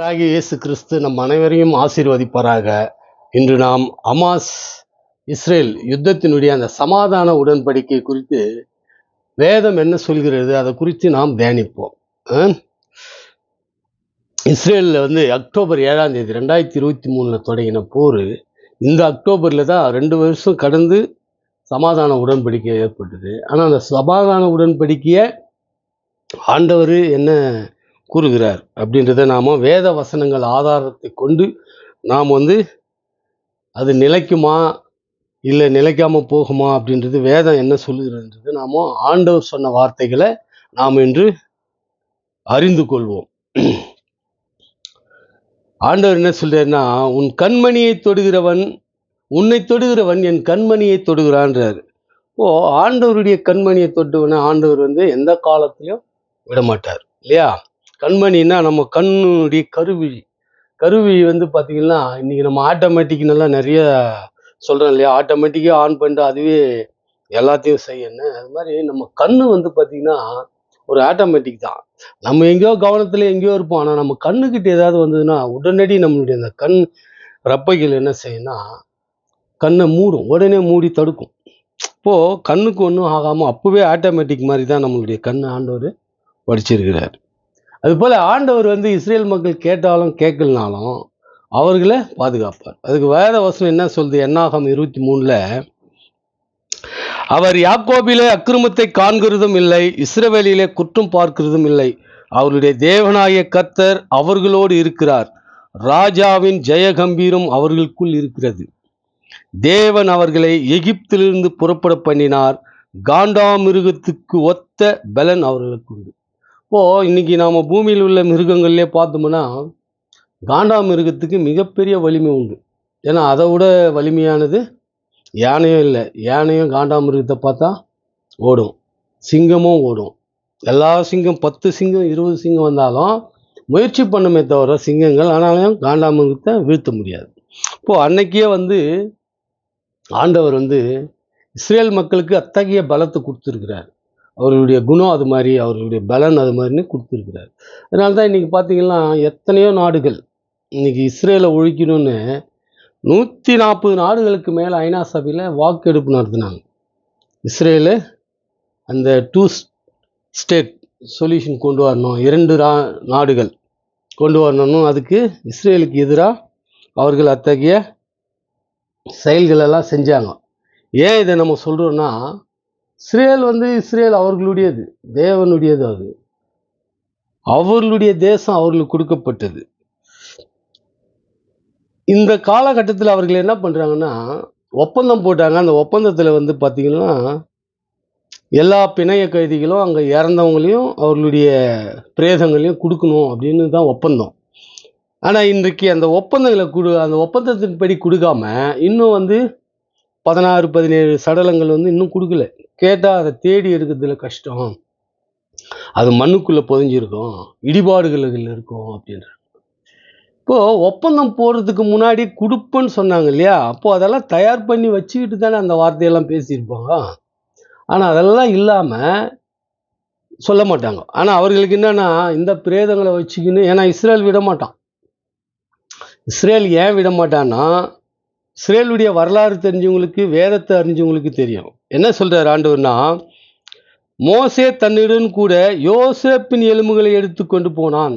ராகி இயேசு கிறிஸ்து நம் அனைவரையும் ஆசீர்வதிப்பாராக. இன்று நாம் அமாஸ் இஸ்ரேல் யுத்தத்தினுடைய அந்த சமாதான உடன்படிக்கை குறித்து வேதம் என்ன சொல்கிறது அதை குறித்து நாம் தியானிப்போம். இஸ்ரேலில் வந்து அக்டோபர் ஏழாம் தேதி ரெண்டாயிரத்தி இருபத்தி மூணில் தொடங்கின போர் இந்த அக்டோபரில் தான் ரெண்டு வருஷம் கடந்து சமாதான உடன்படிக்கை ஏற்பட்டது. ஆனால் அந்த சமாதான உடன்படிக்கையை ஆண்டவர் என்ன கூறுகிறார். அப்படின்றத நாம் வேத வசனங்கள் ஆதாரத்தை கொண்டு நாம் வந்து அது நிலைக்குமா இல்லை நிலைக்காமல் போகுமா அப்படின்றது வேதம் என்ன சொல்லுகிறதுன்றது நாம் ஆண்டவர் சொன்ன வார்த்தைகளை நாம் இன்று அறிந்து கொள்வோம். ஆண்டவர் என்ன சொல்றாருன்னா உன் கண்மணியை தொடுகிறவன் உன்னை தொடுகிறவன் என் கண்மணியை தொடுகிறான்றார். ஓ ஆண்டவருடைய கண்மணியை தொட்டுவன ஆண்டவர் வந்து எந்த காலத்திலையும் விடமாட்டார் இல்லையா? கண்மணின்னா நம்ம கண்ணுடைய கருவி கருவி வந்து பார்த்திங்கன்னா இன்றைக்கி நம்ம ஆட்டோமேட்டிக் நல்லா நிறைய சொல்கிறோம் இல்லையா? ஆட்டோமேட்டிக்காக ஆன் பண்ணிட்டு அதுவே எல்லாத்தையும் செய்யணும் அது மாதிரி நம்ம கண் வந்து பார்த்திங்கன்னா ஒரு ஆட்டோமேட்டிக் தான். நம்ம எங்கேயோ கவனத்தில் எங்கேயோ இருப்போம். ஆனால் நம்ம கண்ணுக்கிட்ட ஏதாவது வந்ததுன்னா உடனடி நம்மளுடைய அந்த கண் ரப்பைகள் என்ன செய்யும்னா கண்ணை மூடும். உடனே மூடி தடுக்கும். இப்போது கண்ணுக்கு ஒன்றும் ஆகாமல் அப்போவே ஆட்டோமேட்டிக் மாதிரி தான் நம்மளுடைய கண் ஆண்டவர் படிச்சிருக்கிறார் அதுபோல் ஆண்டவர் வந்து இஸ்ரேல் மக்கள் கேட்டாலும் கேட்கலனாலும் அவர்களை பாதுகாப்பார். அதுக்கு வேத வசனம் என்ன சொல்லுது? என்னாகம் இருபத்தி மூணில் அவர் யாக்கோபிலே அக்கிரமத்தை காண்கிறதும் இல்லை இஸ்ரவேலிலே குற்றம் பார்க்கிறதும் இல்லை. அவருடைய தேவனாய கர்த்தர் அவர்களோடு இருக்கிறார். ராஜாவின் ஜெயகம்பீரம் அவர்களுக்குள் இருக்கிறது. தேவன் அவர்களை எகிப்திலிருந்து புறப்பட பண்ணினார். காண்டாமிருகத்துக்கு ஒத்த பலன் அவர்களுக்கு உண்டு. இப்போது இன்றைக்கி நாம் பூமியில் உள்ள மிருகங்கள்லே பார்த்தோம்னா காண்டாமிருகத்துக்கு மிகப்பெரிய வலிமை உண்டு. ஏன்னா அதை விட வலிமையானது யானையும் இல்லை. யானையும் காண்டாமிருகத்தை பார்த்தா ஓடும். சிங்கமும் ஓடும். எல்லா சிங்கம் பத்து சிங்கம் இருபது சிங்கம் வந்தாலும் முயற்சி பண்ணுமே தவிர சிங்கங்கள் ஆனாலும் காண்டாமிருகத்தை வீழ்த்த முடியாது. இப்போது அன்னைக்கே வந்து ஆண்டவர் வந்து இஸ்ரேல் மக்களுக்கு அத்தகைய பலத்தை கொடுத்துருக்கிறார். அவர்களுடைய குணம் அது மாதிரி அவர்களுடைய பலன் அது மாதிரின்னு கொடுத்துருக்கிறார். அதனால தான் இன்றைக்கி பார்த்தீங்கன்னா எத்தனையோ நாடுகள் இன்னைக்கு இஸ்ரேலை ஒழிக்கணும்னு நூற்றி நாற்பது நாடுகளுக்கு மேலே ஐநா சபையில் வாக்கெடுப்பு நடத்தினாங்க. இஸ்ரேலு அந்த டூ ஸ்டேட் சொல்யூஷன் கொண்டு வரணும் இரண்டு ரா நாடுகள் கொண்டு வரணும் அதுக்கு இஸ்ரேலுக்கு எதிராக அவர்கள் அத்தகைய செயல்களெல்லாம் செஞ்சாங்க. ஏன் இதை நம்ம சொல்கிறோன்னா இஸ்ரேல் வந்து இஸ்ரேல் அவர்களுடையது தேவனுடையது அது. அவர்களுடைய தேசம் அவர்களுக்கு கொடுக்கப்பட்டது. இந்த காலகட்டத்தில் அவர்கள் என்ன பண்ணுறாங்கன்னா ஒப்பந்தம் போட்டாங்க. அந்த ஒப்பந்தத்தில் வந்து பார்த்திங்கன்னா எல்லா பிணைய கைதிகளும் அங்கே இறந்தவங்களையும் அவர்களுடைய பிரேதங்களையும் கொடுக்கணும் அப்படின்னு தான் ஒப்பந்தம். ஆனால் இன்றைக்கு அந்த ஒப்பந்தங்களை கொடு அந்த ஒப்பந்தத்தின்படி கொடுக்காம இன்னும் வந்து பதினாறு பதினேழு சடலங்கள் வந்து இன்னும் கொடுக்கல. கேட்டால் அதை தேடி எடுக்கிறதுல கஷ்டம். அது மண்ணுக்குள்ளே புதைஞ்சிருக்கும். இடிபாடுகள் இருக்கும் அப்படின்ற இப்போது ஒப்பந்தம் போடுறதுக்கு முன்னாடி கொடுப்பேன்னு சொன்னாங்க இல்லையா? அப்போது அதெல்லாம் தயார் பண்ணி வச்சுக்கிட்டு தானே அந்த வார்த்தையெல்லாம் பேசியிருப்பாங்க. ஆனால் அதெல்லாம் இல்லாமல் சொல்ல மாட்டாங்க. ஆனால் அவர்களுக்கு என்னென்னா இந்த பிரேதங்களை வச்சுக்கின்னு ஏன்னா இஸ்ரேல் விட மாட்டான் இஸ்ரேல் ஏன் விட மாட்டான்னா இஸ்ரேலுடைய வரலாறு தெரிஞ்சவங்களுக்கு வேதத்தை அறிஞ்சவங்களுக்கு தெரியும். என்ன சொல்றார் ஆண்டவர்னா மோசே தன்னுடன் கூட யோசேப்பின் எலும்புகளை எடுத்து கொண்டு போனான்.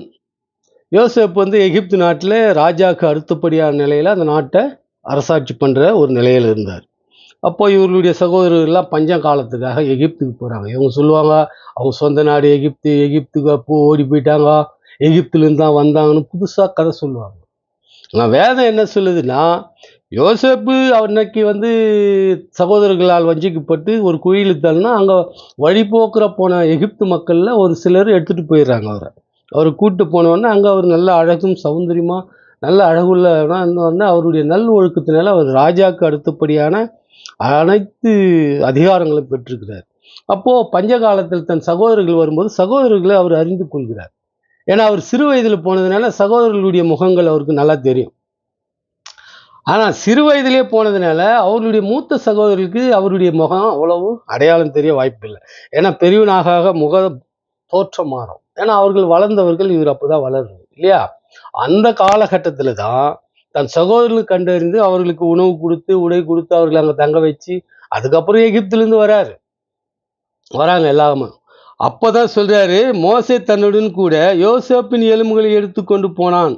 யோசேப் வந்து எகிப்து நாட்டில் ராஜாவுக்கு அடுத்தபடியான நிலையில் அந்த நாட்டை அரசாட்சி பண்ணுற ஒரு நிலையில் இருந்தார். அப்போ இவர்களுடைய சகோதரர்கள்லாம் பஞ்ச காலத்துக்காக எகிப்துக்கு போகிறாங்க இவங்க சொல்லுவாங்க அவங்க சொந்த நாடு எகிப்து எகிப்துக்கு அப்போ ஓடி போயிட்டாங்க எகிப்துலேருந்து தான் வந்தாங்கன்னு புதுசாக கதை சொல்லுவாங்க. ஆனால் வேதம் என்ன சொல்லுதுன்னா யோசேப்பு அன்னைக்கு வந்து சகோதரர்களால் வஞ்சிக்கப்பட்டு ஒரு குழியில் தள்ளினா அங்கே வழிபோக்குற போன எகிப்து மக்களில் ஒரு சிலர் எடுத்துகிட்டு போயிடுறாங்க அவரை. அவர் கூப்பிட்டு போனோடனே அங்கே அவர் நல்ல அழகும் சௌந்தரியமாக நல்ல அழகுள்ளனா இருந்தோடனே அவருடைய நல் ஒழுக்கத்தினால அவர் ராஜாவுக்கு அடுத்தபடியான அனைத்து அதிகாரங்களும் பெற்றிருக்கிறார். அப்போது பஞ்ச காலத்தில் தன் சகோதரர்கள் வரும்போது சகோதரர்களை அவர் அறிந்து கொள்கிறார். ஏன்னா அவர் சிறு வயதில் போனதுனால சகோதரர்களுடைய முகங்கள் அவருக்கு நல்லா தெரியும். ஆனால் சிறு வயதிலே போனதுனால அவருடைய மூத்த சகோதரருக்கு அவருடைய முகம் அவ்வளவு அடையாளம் தெரிய வாய்ப்பில்லை ஏன்னா பெரியவனாக முக தோற்றம் மாறும். ஏன்னா அவர்கள் வளர்ந்தவர்கள் இவர் அப்போதான் வளர்றது இல்லையா? அந்த காலகட்டத்தில் தான் தன் சகோதரர்களுக்கு கண்டறிந்து அவர்களுக்கு உணவு கொடுத்து உடை கொடுத்து அவர்களை அங்கே தங்க வச்சு அதுக்கப்புறம் எகிப்திலிருந்து வராரு. வராங்க எல்லாமே அப்போதான் சொல்றாரு மோசே தன்னுடன் கூட யோசேப்பின் எலும்புகளை எடுத்துக்கொண்டு போனான்.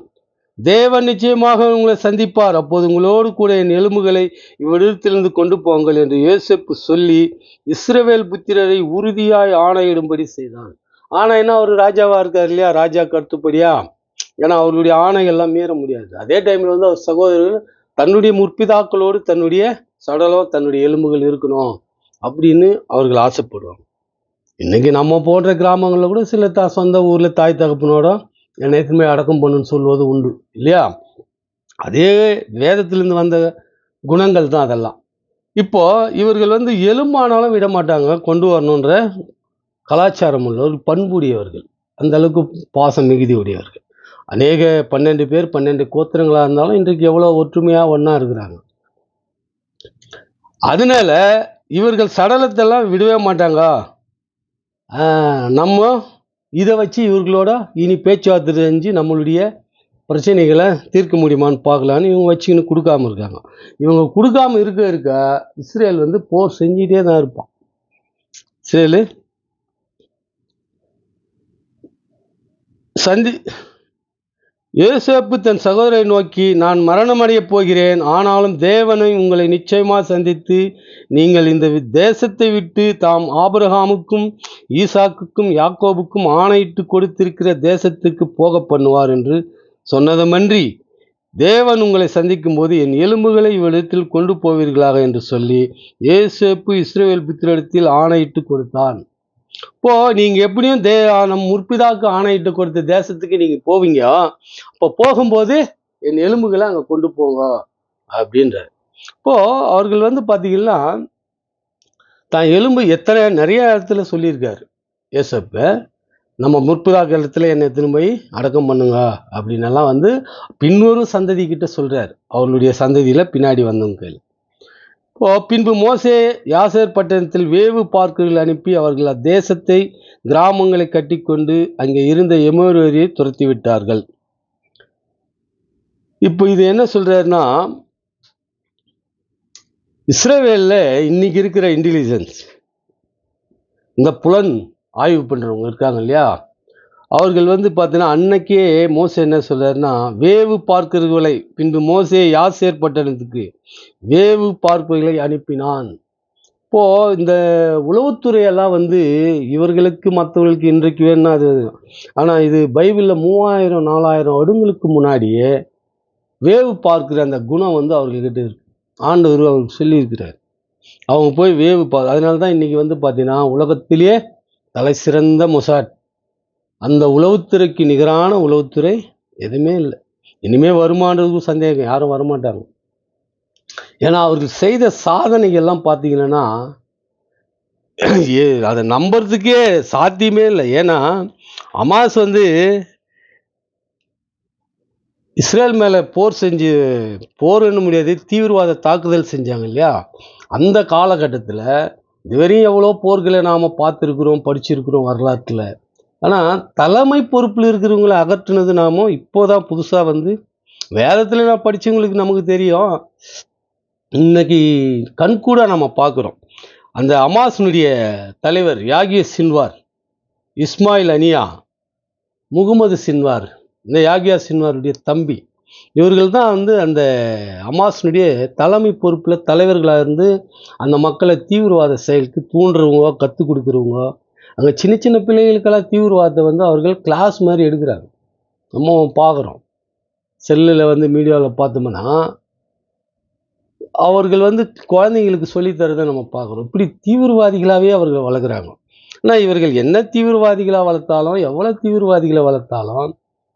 தேவன் நிச்சயமாக உங்களை சந்திப்பார். அப்போது உங்களோடு கூட என் எலும்புகளை இவ்விடத்திலிருந்து கொண்டு போங்கள் என்று யோசிப்பு சொல்லி இஸ்ரவேல் புத்திரரை உறுதியாய் ஆணையிடும்படி செய்தான். ஆணைன்னா அவர் ராஜாவாக இருக்கார் இல்லையா? ராஜா கருத்துப்படியா? ஏன்னா அவருடைய ஆணைகள்லாம் மீற முடியாது. அதே டைமில் வந்து அவர் சகோதரர்கள் தன்னுடைய முற்பிதாக்களோடு தன்னுடைய சடலம் தன்னுடைய எலும்புகள் இருக்கணும் அப்படின்னு அவர்கள் ஆசைப்படுவாங்க. இன்னைக்கு நம்ம போன்ற கிராமங்களில் கூட சில தா சொந்த ஊரில் தாய் தகப்பனோட என்னைக்குமே அடக்கம் பண்ணுன்னு சொல்வது உண்டு இல்லையா? அதே வேதத்திலிருந்து வந்த குணங்கள் தான் அதெல்லாம். இப்போது இவர்கள் வந்து எலும்பானாலும் விட மாட்டாங்க கொண்டு வரணுன்ற கலாச்சாரம் உள்ள ஒரு பண்புடையவர்கள். அந்த அளவுக்கு பாசம் மிகுதி உடையவர்கள். அநேக பன்னெண்டு பேர் பன்னெண்டு கோத்திரங்களாக இருந்தாலும் இன்றைக்கு எவ்வளோ ஒற்றுமையாக ஒன்றா இருக்கிறாங்க. அதனால இவர்கள் சடலத்தெல்லாம் விடவே மாட்டாங்க. நம்ம இதை வச்சு இவர்களோட இனி பேச்சுவார்த்தை செஞ்சு நம்மளுடைய பிரச்சனைகளை தீர்க்க முடியுமான்னு பார்க்கலான்னு இவங்க வச்சுக்கின்னு கொடுக்காம இருக்காங்க. இவங்க கொடுக்காம இருக்க இருக்க இஸ்ரேல் வந்து போர் செஞ்சிட்டே தான் இருப்பான். இஸ்ரேலு சந்தி யோசேப்பு தன் சகோதரை நோக்கி நான் மரணமடையப் போகிறேன். ஆனாலும் தேவனை உங்களை நிச்சயமாக சந்தித்து நீங்கள் இந்த தேசத்தை விட்டு தாம் ஆபரகாமுக்கும் ஈசாக்குக்கும் யாக்கோபுக்கும் ஆணையிட்டு கொடுத்திருக்கிற தேசத்துக்கு போக பண்ணுவார் என்று சொன்னதுமன்றி தேவன் உங்களை சந்திக்கும் போது என் எலும்புகளை இவ்விடத்தில் கொண்டு போவீர்களாக? என்று சொல்லி ஏசேப்பு இஸ்ரேல் புத்திரிடத்தில் ஆணையிட்டு கொடுத்தான். இப்போ நீங்க எப்படியும் தே நம் முற்பிதாக்கு ஆணையிட்டு கொடுத்த தேசத்துக்கு நீங்க போவீங்க. அப்போ போகும்போது என் எலும்புகளை அங்க கொண்டு போங்க அப்படின்றார். இப்போ அவர்கள் வந்து பாத்தீங்கன்னா தான் எலும்பு எத்தனை நிறைய இடத்துல சொல்லியிருக்காரு. ஏசப்ப நம்ம முற்பிதாக்கு இடத்துல என்னை எத்தனை போய் அடக்கம் பண்ணுங்க அப்படின்னு எல்லாம் வந்து பின்வரும் சந்ததி கிட்ட சொல்றாரு. அவர்களுடைய சந்ததியில பின்னாடி வந்தவங்க கையில். பின்பு மோசே யாசேர் பட்டணத்தில் வேவு பார்க்குகள் அனுப்பி அவர்கள் அத்தேசத்தை கிராமங்களை கட்டிக்கொண்டு அங்கே இருந்த எமோரியரை துரத்தி விட்டார்கள் இப்போ இது என்ன சொல்கிறாருன்னா இஸ்ரேவேலில் இன்னைக்கு இருக்கிற இன்டெலிஜென்ஸ் இந்த புலன் ஆய்வு பண்ணுறவங்க இருக்காங்க இல்லையா? அவர்கள் வந்து பார்த்தீங்கன்னா அன்னைக்கே மோசே என்ன சொல்கிறாருன்னா வேவு பார்க்கிறவர்களை பின்பு மோசே யாசேர் பட்டணத்துக்கு வேவு பார்ப்பவர்களை அனுப்பினான். இப்போது இந்த உளவுத்துறையெல்லாம் வந்து இவர்களுக்கு மற்றவர்களுக்கு இன்றைக்கு வேணும்னா அது ஆனால் இது பைபிளில் மூவாயிரம் நாலாயிரம் வருடங்களுக்கு முன்னாடியே வேவு பார்க்கிற அந்த குணம் வந்து அவர்கள்கிட்ட இருக்கு. ஆண்டவர் அவருக்கு சொல்லியிருக்கிறார். அவங்க போய் வேவு பா அதனால தான் இன்றைக்கி வந்து பார்த்தீங்கன்னா உலகத்திலேயே தலை சிறந்த மொசாட். அந்த உளவுத்துறைக்கு நிகரான உளவுத்துறை எதுவுமே இல்லை. இனிமே வருமானதுக்கும் சந்தேகம் யாரும் வரமாட்டாங்க. ஏன்னா அவர்கள் செய்த சாதனைகள்லாம் பார்த்தீங்கன்னா ஏ அதை நம்புறதுக்கே சாத்தியமே இல்லை. ஏன்னா அமாஸ் வந்து இஸ்ரேல் மேலே போர் செஞ்சு போர்ன்னு முடியாது தீவிரவாத தாக்குதல் செஞ்சாங்க இல்லையா? அந்த காலகட்டத்தில் இதுவரையும் எவ்வளோ போர்களை நாம் பார்த்துருக்குறோம் படிச்சிருக்கிறோம் வரலாற்றில். ஆனால் தலைமை பொறுப்பில் இருக்கிறவங்கள அகற்றுனது நாம இப்போதான் புதுசாக வந்து வேதத்தில் நான் படித்தவங்களுக்கு நமக்கு தெரியும். இன்னைக்கு கண்கூட நம்ம பார்க்குறோம். அந்த அமாசனுடைய தலைவர் Yahya Sinwar Ismail Haniyeh Mohammed Sinwar இந்த யாகியா சின்வாருடைய தம்பி இவர்கள் தான் வந்து அந்த அமாசனுடைய தலைமை பொறுப்பில் தலைவர்களாக இருந்து அந்த மக்களை தீவிரவாத செயலுக்கு தூண்டுறவங்க கற்றுக் கொடுக்குறவங்க அங்கே சின்ன சின்ன பிள்ளைகளுக்கெல்லாம் தீவிரவாதத்தை வந்து அவர்கள் கிளாஸ் மாதிரி எடுக்கிறாங்க. நம்ம பார்க்குறோம். செல்லில் வந்து மீடியாவில் பார்த்தோம்னா அவர்கள் வந்து குழந்தைங்களுக்கு சொல்லித் தரதை நம்ம பார்க்குறோம். இப்படி தீவிரவாதிகளாகவே அவர்கள் வளர்க்குறாங்க. ஆனால் இவர்கள் என்ன தீவிரவாதிகளாக வளர்த்தாலும் எவ்வளோ தீவிரவாதிகளை வளர்த்தாலும்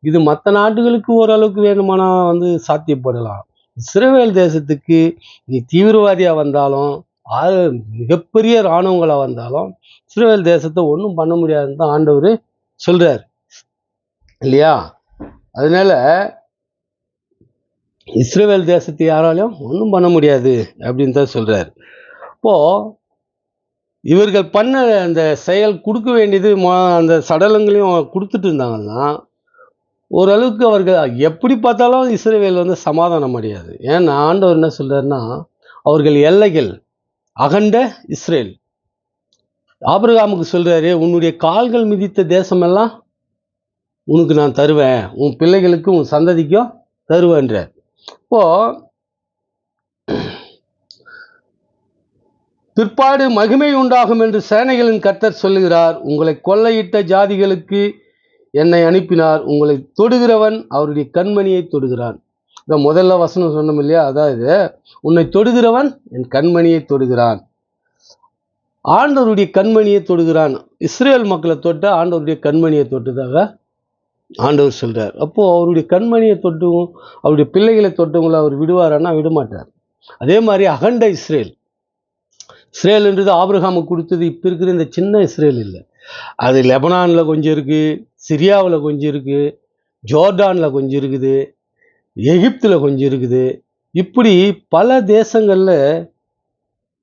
இது மற்ற நாட்டுகளுக்கு ஓரளவுக்கு வேணுமானா வந்து சாத்தியப்படலாம். இஸ்ரேல் தேசத்துக்கு நீ தீவிரவாதியாக வந்தாலும் ஆறு மிகப்பெரிய இராணுவங்களாக வந்தாலும் இஸ்ரேல் தேசத்தை ஒன்றும் பண்ண முடியாதுன்னு தான் ஆண்டவர் சொல்றார். இல்லையா? அதனால இஸ்ரேல் தேசத்தை யாராலையும் ஒன்றும் பண்ண முடியாது அப்படின்னு தான் சொல்றார். இப்போ இவர்கள் பண்ண அந்த செயல் கொடுக்க வேண்டியது அந்த சடலங்களையும் கொடுத்துட்டு இருந்தாங்கன்னா ஓரளவுக்கு அவர்கள் எப்படி பார்த்தாலும் இஸ்ரேவேல் வந்து சமாதானம் அடையாது. ஏன்னா ஆண்டவர் என்ன சொல்றாருன்னா அவர்கள் எல்லைகள் அகண்ட இஸ்ரேல். ஆபிரகாமுக்கு சொல்றாரு உன்னுடைய கால்கள் மிதித்த தேசமெல்லாம் உனக்கு நான் தருவேன். உன் பிள்ளைகளுக்கும் உன் சந்ததிக்கும் தருவேன்றார். இப்போ பிற்பாடு மகிமை உண்டாகும் என்று சேனைகளின் கர்த்தர் சொல்லுகிறார். உங்களை கொள்ளையிட்ட ஜாதிகளுக்கு என்னை அனுப்பினார். உங்களை தொடுகிறவன் அவருடைய கண்மணியை தொடுகிறான். இந்த முதல்ல வசனம் சொன்னோம் இல்லையா? அதாவது உன்னை தொடுகிறவன் என் கண்மணியை தொடுகிறான். ஆண்டவருடைய கண்மணியை தொடுகிறான். இஸ்ரேல் மக்களை தொட்ட ஆண்டவருடைய கண்மணியை தொட்டதாக ஆண்டவர் சொல்கிறார் அப்போ அவருடைய கண்மணியை தொட்டும் அவருடைய பிள்ளைகளை தொட்டவங்களை அவர் விடுவாரான்னா விடமாட்டார். அதே மாதிரி அகண்ட இஸ்ரேல். இஸ்ரேல்ன்றது ஆபிரகாமுக்கு கொடுத்தது இப்போ இருக்கிற இந்த சின்ன இஸ்ரேல் இல்லை. அது லெபனானில் கொஞ்சம் இருக்குது சிரியாவில் கொஞ்சம் இருக்குது ஜோர்டானில் கொஞ்சம் இருக்குது. எகிப்தில் கொஞ்சம் இருக்குது. இப்படி பல தேசங்களில்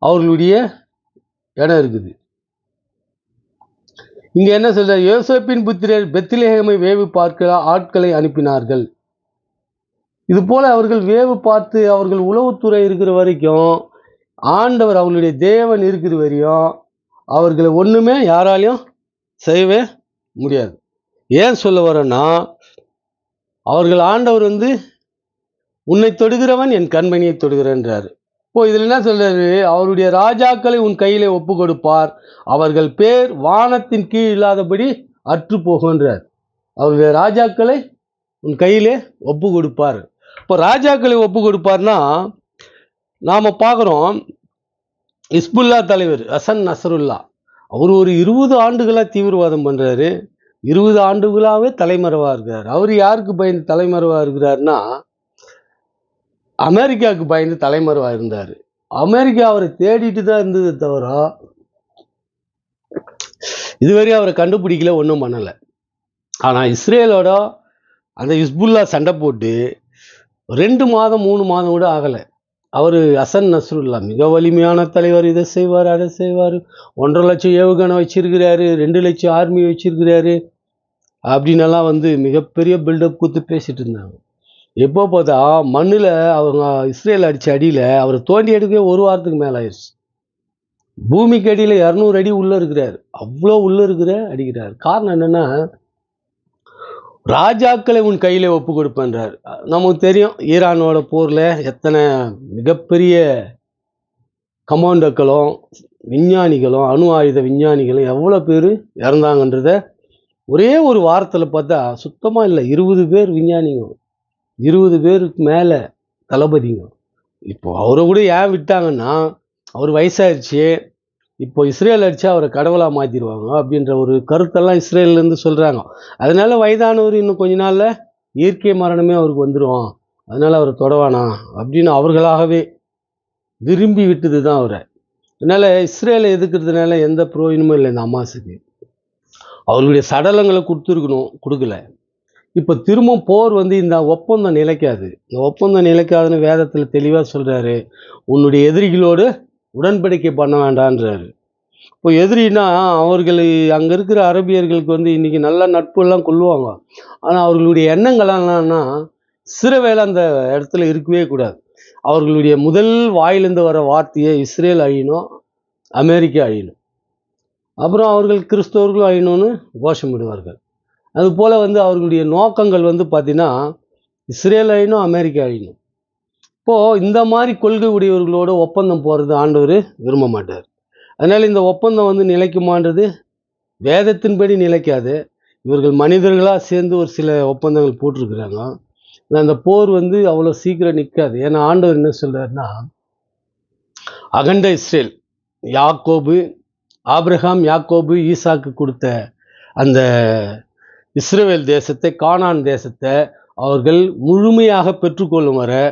அவர்களுடைய இடம் இருக்குது. இங்கே என்ன சொல்கிறார் யோசப்பின் புத்திரர் பெத்திலேகமை வேவு பார்க்க ஆட்களை அனுப்பினார்கள். இது போல் அவர்கள் வேவு பார்த்து அவர்கள் உளவுத்துறை இருக்கிற வரைக்கும் ஆண்டவர் அவர்களுடைய தேவன் இருக்கிற வரையும் அவர்களை ஒன்றுமே யாராலையும் செய்யவே முடியாது. ஏன் சொல்ல வரேன்னா அவர்கள் ஆண்டவர் வந்து உன்னை தொடுகிறவன் என் கண்மணியை தொடுகிறன்றார் இப்போ இதில் என்ன சொல்றாரு அவருடைய ராஜாக்களை உன் கையிலே ஒப்பு கொடுப்பார் அவர்கள் பேர் வானத்தின் கீழ் இல்லாதபடி அற்று போகின்றார் அவருடைய ராஜாக்களை உன் கையிலே ஒப்பு கொடுப்பார் இப்போ ராஜாக்களை ஒப்பு கொடுப்பார்னா நாம் பார்க்குறோம் இஸ்புல்லா தலைவர் ஹசன் நசருல்லா அவர் ஒரு இருபது ஆண்டுகளாக தீவிரவாதம் பண்ணுறாரு இருபது ஆண்டுகளாகவே தலைமறைவாக இருக்கிறார். அவர் யாருக்கு பயந்து தலைமறைவாக இருக்கிறாருன்னா அமெரிக்காவுக்கு பயந்து தலைமறைவாக இருந்தார். அமெரிக்கா அவரை தேடிட்டு தான் இருந்தது தவிர இதுவரையும் அவரை கண்டுபிடிக்கல ஒன்றும் பண்ணலை. ஆனால் இஸ்ரேலோட அந்த இஸ்புல்லா சண்டை போட்டு ரெண்டு மாதம் மூணு மாதம் கூட ஆகலை. அவர் அசன் நஸ்ருல்லா மிக வலிமையான தலைவர் இதை செய்வார் அதை செய்வார் ஒன்றரை லட்சம் ஏவுகணை வச்சிருக்கிறாரு ரெண்டு லட்சம் ஆர்மி வச்சிருக்கிறாரு அப்படின்னெல்லாம் வந்து மிகப்பெரிய பில்டப் கொடுத்து பேசிட்டு இருந்தாங்க. எப்போ பார்த்தா மண்ணில் அவங்க இஸ்ரேல் அடித்த அடியில் அவரை தோண்டி எடுக்கவே ஒரு வாரத்துக்கு மேலே ஆயிடுச்சு. பூமிக்கு அடியில் இரநூறு அடி உள்ளே இருக்கிறார். அவ்வளோ உள்ளே இருக்கிற அடிக்கிறார். காரணம் என்னென்னா ராஜாக்களை உன் கையில் ஒப்பு கொடுப்பேன்றார். நமக்கு தெரியும் ஈரானோட போரில் எத்தனை மிகப்பெரிய கமாண்டோக்களும் விஞ்ஞானிகளும் அணு ஆயுத விஞ்ஞானிகளும் எவ்வளோ பேர் இறந்தாங்கன்றத ஒரே ஒரு வாரத்தில் பார்த்தா சுத்தமாக இல்லை. இருபது பேர் விஞ்ஞானிகள். இருபது பேருக்கு மேலே தளபதிங்க. இப்போ அவரை கூட ஏன் விட்டாங்கன்னா அவர் வயசாயிருச்சு. இப்போ இஸ்ரேல் அடித்தா அவரை கடவுளாக மாற்றிடுவாங்க அப்படின்ற ஒரு கருத்தெல்லாம் இஸ்ரேல்லேருந்து சொல்கிறாங்க அதனால் வயதானவர் இன்னும் கொஞ்ச நாளில் இயற்கை மரணமே அவருக்கு வந்துடும் அதனால் அவரை தொடவானா அப்படின்னு அவர்களாகவே விரும்பி விட்டது தான் அவரை. அதனால் இஸ்ரேலை எதுக்கிறதுனால எந்த பிரயோஜனமும் இல்லை இந்த அம்மாசுக்கு அவர்களுடைய சடலங்களை கொடுத்துருக்கணும் கொடுக்கல. இப்போ திரும்ப போர் வந்து இந்த ஒப்பந்தம் நிலைக்காது. இந்த ஒப்பந்தம் நிலைக்காதுன்னு வேதத்தில் தெளிவாக சொல்கிறாரு உன்னுடைய எதிரிகளோடு உடன்படிக்கை பண்ண வேண்டான்றாரு. இப்போ எதிரினா அவர்கள் அங்கே இருக்கிற அரபியர்களுக்கு வந்து இன்றைக்கி நல்ல நட்புலாம் கொள்ளுவாங்க. ஆனால் அவர்களுடைய எண்ணங்கள்லாம் என்னன்னா சிறவேல அந்த இடத்துல இருக்கவே கூடாது. அவர்களுடைய முதல் வாயிலிருந்து வர வார்த்தையை இஸ்ரேல் அழியணும் அமெரிக்கா அழியணும் அப்புறம் அவர்கள் கிறிஸ்தவர்களும் அழியணும்னு கோஷமிடுவார்கள் அதுபோல் வந்து அவர்களுடைய நோக்கங்கள் வந்து பார்த்திங்கன்னா இஸ்ரேல் அழியணும் அமெரிக்கா அழியணும் இப்போது இந்த மாதிரி கொள்கை உடையவர்களோட ஒப்பந்தம் போகிறது ஆண்டவர் விரும்ப மாட்டார். அதனால் இந்த ஒப்பந்தம் வந்து நிலைக்குமான்றது வேதத்தின்படி நிலைக்காது. இவர்கள் மனிதர்களாக சேர்ந்து ஒரு சில ஒப்பந்தங்கள் போட்டிருக்கிறாங்க. அந்த போர் வந்து அவ்வளோ சீக்கிரம் நிற்காது ஏன்னா ஆண்டவர் என்ன சொல்கிறாருன்னா அகண்ட இஸ்ரேல் யாக்கோபு ஆப்ரஹாம் யாக்கோபு ஈசாக்கு கொடுத்த அந்த இஸ்ரேல் தேசத்தை கானான் தேசத்தை அவர்கள் முழுமையாக பெற்றுக்கொள்ளும் வரை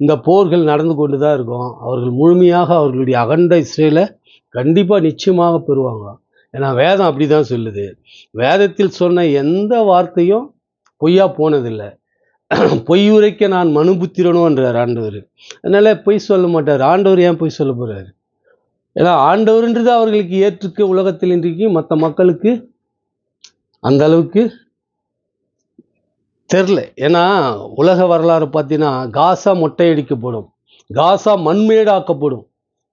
இந்த போர்கள் நடந்து கொண்டு தான் இருக்கும். அவர்கள் முழுமையாக அவர்களுடைய அகண்ட இஸ்ரேலை கண்டிப்பாக நிச்சயமாக பெறுவாங்க. ஏன்னா வேதம் அப்படி தான் சொல்லுது. வேதத்தில் சொன்ன எந்த வார்த்தையும் பொய்யா போனதில்லை. பொய்யுரைக்க நான் மனுபுத்திரனோன்றார் ஆண்டவர். அதனால் பொய் சொல்ல மாட்டார். ஆண்டவர் ஏன் பொய் சொல்ல போகிறார் ஏன்னா ஆண்டவர்ன்றது அவர்களுக்கு ஏற்றுக்க உலகத்தில் இன்றைக்கு மற்ற மக்களுக்கு அந்த அளவுக்கு தெரில. ஏன்னா உலக வரலாறு பார்த்தீங்கன்னா காசா மொட்டையடிக்கப்படும். காசா மண்மேடாக்கப்படும்.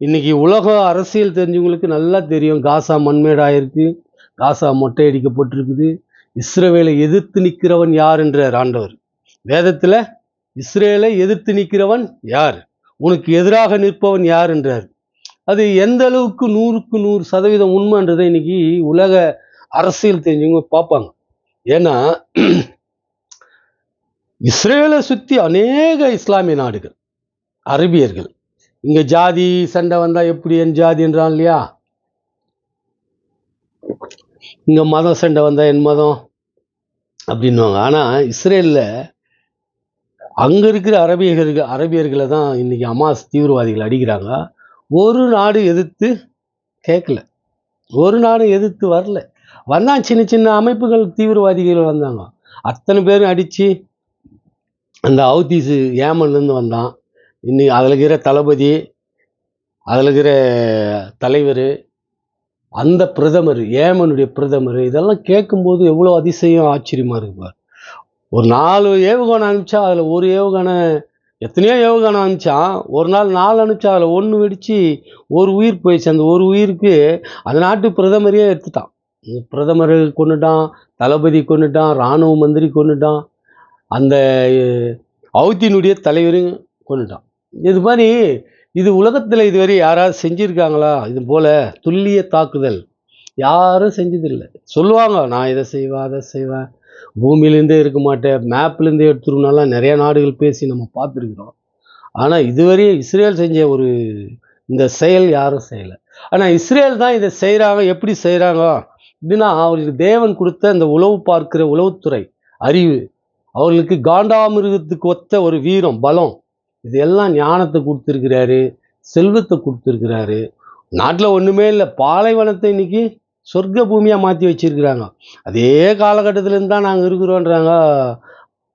இன்றைக்கி உலக அரசியல் தெரிஞ்சவங்களுக்கு நல்லா தெரியும். காசா மண்மேடாயிருக்கு. காசா மொட்டையடிக்கப்பட்டிருக்குது. இஸ்ரேவேலை எதிர்த்து நிற்கிறவன் யார் என்றார் ஆண்டவர். வேதத்தில் இஸ்ரேலை எதிர்த்து நிற்கிறவன் யார்? உனக்கு எதிராக நிற்பவன் யார் என்றார். அது எந்த அளவுக்கு நூறுக்கு நூறு சதவீதம் உண்மைன்றதை இன்னைக்கு உலக அரசியல் தெரிஞ்சவங்க பார்ப்பாங்க. ஏன்னா இஸ்ரேலை சுற்றி அநேக இஸ்லாமிய நாடுகள் அரபியர்கள். இங்க ஜாதி சண்டை வந்தா எப்படி என் ஜாதின்றான் இல்லையா? இங்க மதம் சண்டை வந்தா என் மதம் அப்படின்வாங்க ஆனா இஸ்ரேல்ல அங்க இருக்கிற அரபியர்கள் அரபியர்களை தான் இன்னைக்கு அமாஸ் தீவிரவாதிகள் அடிக்கிறாங்க. ஒரு நாடு எதிர்த்து கேட்கல. ஒரு நாடு எதிர்த்து வரல. வந்தால் சின்ன சின்ன அமைப்புகள் தீவிரவாதிகள் வந்தாங்க. அத்தனை பேரும் அடிச்சு அந்த ஹவுதீஸு ஏமன்லேருந்து வந்தான். இன்னைக்கு அதில் இருக்கிற தளபதி அதில் இருக்கிற தலைவர் அந்த பிரதமர் ஏமனுடைய பிரதமர் இதெல்லாம் கேட்கும்போது எவ்வளோ அதிசயம் ஆச்சரியமாக இருப்பார் ஒரு நாலு ஏவுகணை அனுப்பிச்சா அதில் ஒரு ஏவுகணை எத்தனையோ ஏவுகணை அனுப்பிச்சான். ஒரு நாள் நாலு அனுப்பிச்சா அதில் ஒன்று வெடித்து ஒரு உயிர் போயிடுச்சு. அந்த ஒரு உயிருக்கு அந்த நாட்டு பிரதமரையே எடுத்துட்டான். பிரதமர் கொண்டுட்டான் தளபதி கொண்டுட்டான் இராணுவ மந்திரி கொண்டுட்டான் அந்த அவுத்தினுடைய தலைவரையும் கொண்டுட்டான் இது மாதிரி இது உலகத்தில் இதுவரை யாராவது செஞ்சுருக்காங்களா? இது போல் துல்லிய தாக்குதல் யாரும் செஞ்சதில்லை. சொல்லுவாங்க நான் இதை செய்வேன் அதை செய்வேன். பூமியிலேருந்தே இருக்க மாட்டேன். மேப்லேருந்தே எடுத்துருனாலாம் நிறையா நாடுகள் பேசி நம்ம பார்த்துருக்குறோம். ஆனால் இதுவரை இஸ்ரேல் செஞ்ச ஒரு இந்த செயல் யாரும் செய்யலை. ஆனால் இஸ்ரேல் தான் இதை செய்கிறாங்க எப்படி செய்கிறாங்க அப்படின்னா அவர்களுக்கு தேவன் கொடுத்த இந்த உளவு பார்க்கிற உளவுத்துறை அறிவு அவர்களுக்கு காண்டாமிருகத்துக்கு ஒத்த ஒரு வீரம் பலம். இது எல்லாம் ஞானத்தை கொடுத்துருக்கிறாரு செல்வத்தை கொடுத்துருக்கிறாரு. நாட்டில் ஒன்றுமே இல்லை பாலைவனத்தை இன்னைக்கு சொர்க்க பூமியாக மாற்றி வச்சிருக்கிறாங்க. அதே காலகட்டத்திலேருந்து தான் நாங்கள் இருக்கிறோன்றாங்க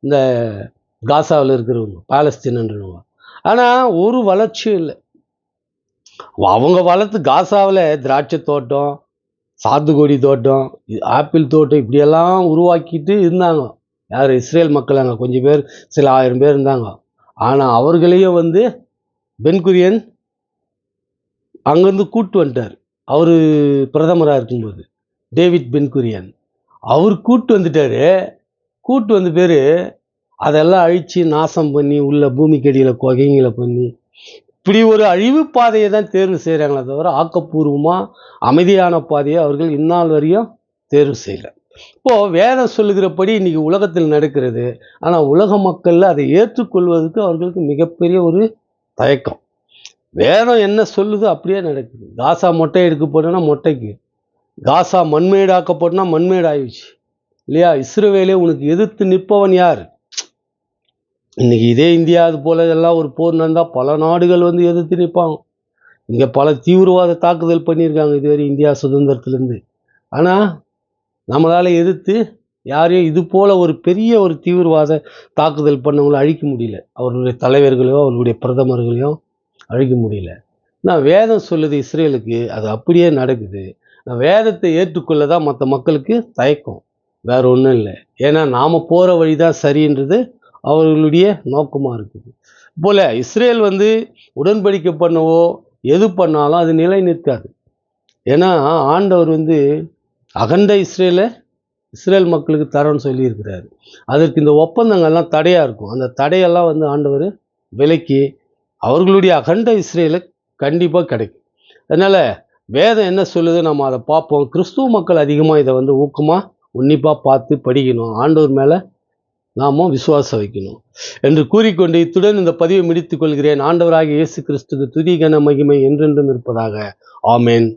இந்த காசாவில் இருக்கிறவங்க பாலஸ்தீனன்றவங்க. ஆனால் ஒரு வளர்ச்சியும் இல்லை. அவங்க வளர்த்து காசாவில் திராட்சை தோட்டம் சாத்துக்கொடி தோட்டம் இது ஆப்பிள் தோட்டம் இப்படியெல்லாம் உருவாக்கிட்டு இருந்தாங்க. யார்? இஸ்ரேல் மக்கள் அங்கே கொஞ்சம் பேர் சில ஆயிரம் பேர் இருந்தாங்க. ஆனால் அவர்களையும் வந்து பென்குரியன் அங்கேருந்து கூட்டு வந்துட்டார். அவர் பிரதமராக இருக்கும்போது டேவிட் பென்குரியன். அவர் கூட்டு வந்துட்டாரு. கூட்டு வந்த பேர் அதெல்லாம் அழித்து நாசம் பண்ணி உள்ள பூமிக்கடியில் கொகைங்களை பண்ணி இப்படி ஒரு அழிவு பாதையை தான் தேர்வு செய்கிறாங்களே தவிர ஆக்கப்பூர்வமாக அமைதியான பாதையை அவர்கள் இந்நாள் வரையும் தேர்வு செய்யலை. இப்போது வேதம் சொல்லுகிறபடி இன்னைக்கு உலகத்தில் நடக்கிறது. ஆனால் உலக மக்களில் அதை ஏற்றுக்கொள்வதற்கு அவர்களுக்கு மிகப்பெரிய ஒரு தயக்கம். வேதம் என்ன சொல்லுதோ? அப்படியே நடக்குது. காசா மொட்டை எடுக்க போட்டோன்னா மொட்டைக்கு. காசா மண்மேடாக்கப்பட்டனா மண்மேடு ஆயிடுச்சு. இல்லையா? இஸ்ரவேலே உனக்கு எதிர்த்து நிற்பவன் யார்? இன்னைக்கு இதே இந்தியா அது போல எல்லாம் ஒரு போர் நடந்தால் பல நாடுகள் வந்து எதிர்த்து நிற்பாங்க. இங்கே பல தீவிரவாத தாக்குதல் பண்ணியிருக்காங்க இதுவரை இந்தியா சுதந்திரத்துலேருந்து. ஆனால் நம்மளால் எதிர்த்து யாரையும் இது போல் ஒரு பெரிய ஒரு தீவிரவாத தாக்குதல் பண்ணவங்கள அழிக்க முடியல. அவர்களுடைய தலைவர்களையோ அவர்களுடைய பிரதமர்களையோ அழிக்க முடியல. நான் வேதம் சொல்லுது இஸ்ரேலுக்கு அது அப்படியே நடக்குது. நான் வேதத்தை ஏற்றுக்கொள்ள தான் மற்ற மக்களுக்கு தயக்கம். வேறு ஒன்றும் இல்லை. ஏன்னா நாம் போகிற வழி தான் சரின்றது அவர்களுடைய நோக்கமாக இருக்குது. போல இஸ்ரேல் வந்து உடன்படிக்கை பண்ணவோ எது பண்ணாலும் அது நிலை நிற்காது ஏன்னா ஆண்டவர் வந்து அகண்ட இஸ்ரேலை இஸ்ரேல் மக்களுக்கு தரோன்னு சொல்லியிருக்கிறாரு. அதற்கு இந்த ஒப்பந்தங்கள்லாம் தடையாக இருக்கும். அந்த தடையெல்லாம் வந்து ஆண்டவர் விலக்கி அவர்களுடைய அகண்ட இஸ்ரேலை கண்டிப்பாக கிடைக்கும். அதனால் வேதம் என்ன சொல்லுது? நம்ம அதை பார்ப்போம். கிறிஸ்துவ மக்கள் அதிகமாக இதை வந்து ஊக்கமாக உன்னிப்பாக பார்த்து படிக்கணும். ஆண்டவர் மேலே நாமும் விசுவாசம் வைக்கணும் என்று கூறிக்கொண்டு இத்துடன் இந்த பதிவை முடித்துக் கொள்கிறேன். ஆண்டவராக இயேசு கிறிஸ்துக்கு துதிகன மகிமை என்றென்றும் இருப்பதாக. ஆமேன்.